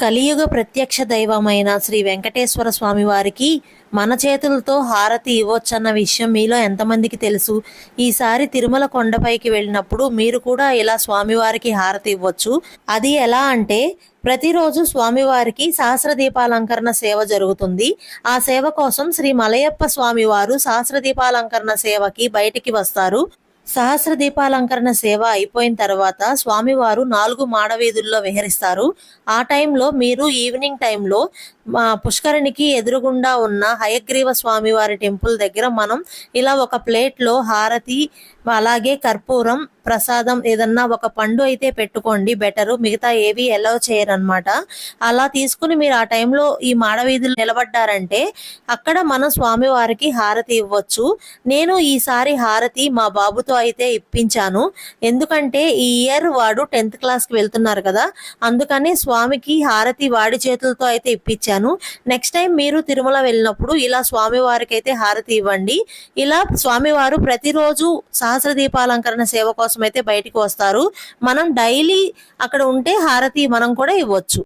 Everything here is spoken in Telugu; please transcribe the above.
కలియుగ ప్రత్యక్ష దైవమైన శ్రీ వెంకటేశ్వర స్వామి వారికి మన చేతులతో హారతి ఇవ్వచ్చన్న విషయం మీలో ఎంతమందికి తెలుసు? ఈసారి తిరుమల కొండపైకి వెళ్ళినప్పుడు మీరు కూడా ఇలా స్వామివారికి హారతి ఇవ్వచ్చు. అది ఎలా అంటే ప్రతిరోజు స్వామివారికి సహస్ర దీపాలంకరణ సేవ జరుగుతుంది. ఆ సేవ కోసం శ్రీ మలయప్ప స్వామివారు సహస్ర దీపాలంకరణ సేవకి బయటికి వస్తారు. సహస్ర దీపాలంకరణ సేవ అయిపోయిన తర్వాత స్వామివారు నాలుగు మాడవీధుల్లో విహరిస్తారు. ఆ టైంలో మీరు ఈవినింగ్ టైంలో మా పుష్కరిణికి ఎదురుగుండా ఉన్న హయగ్రీవ స్వామివారి టెంపుల్ దగ్గర మనం ఇలా ఒక ప్లేట్లో హారతి అలాగే కర్పూరం ప్రసాదం ఏదన్నా ఒక పండు అయితే పెట్టుకోండి. బెటరు మిగతా ఏవి ఎలా చేయరనమాట అలా తీసుకుని మీరు ఆ టైంలో ఈ మాడవీధులు నిలబడ్డారంటే అక్కడ మనం స్వామివారికి హారతి ఇవ్వచ్చు. నేను ఈసారి హారతి మా బాబుతో అయితే ఇప్పించాను. ఎందుకంటే ఈ ఇయర్ వాడు టెన్త్ క్లాస్కి వెళ్తున్నారు కదా అందుకని స్వామికి హారతి వాడి చేతులతో అయితే ఇప్పించాను. నెక్స్ట్ టైం మీరు తిరుమల వెళ్ళినప్పుడు ఇలా స్వామివారికి అయితే హారతి ఇవ్వండి. ఇలా స్వామివారు ప్రతిరోజు సహస్ర దీపాలంకరణ సేవ కోసం అయితే బయటికి వస్తారు. మనం డైలీ అక్కడ ఉంటే హారతి మనం కూడా ఇవ్వచ్చు.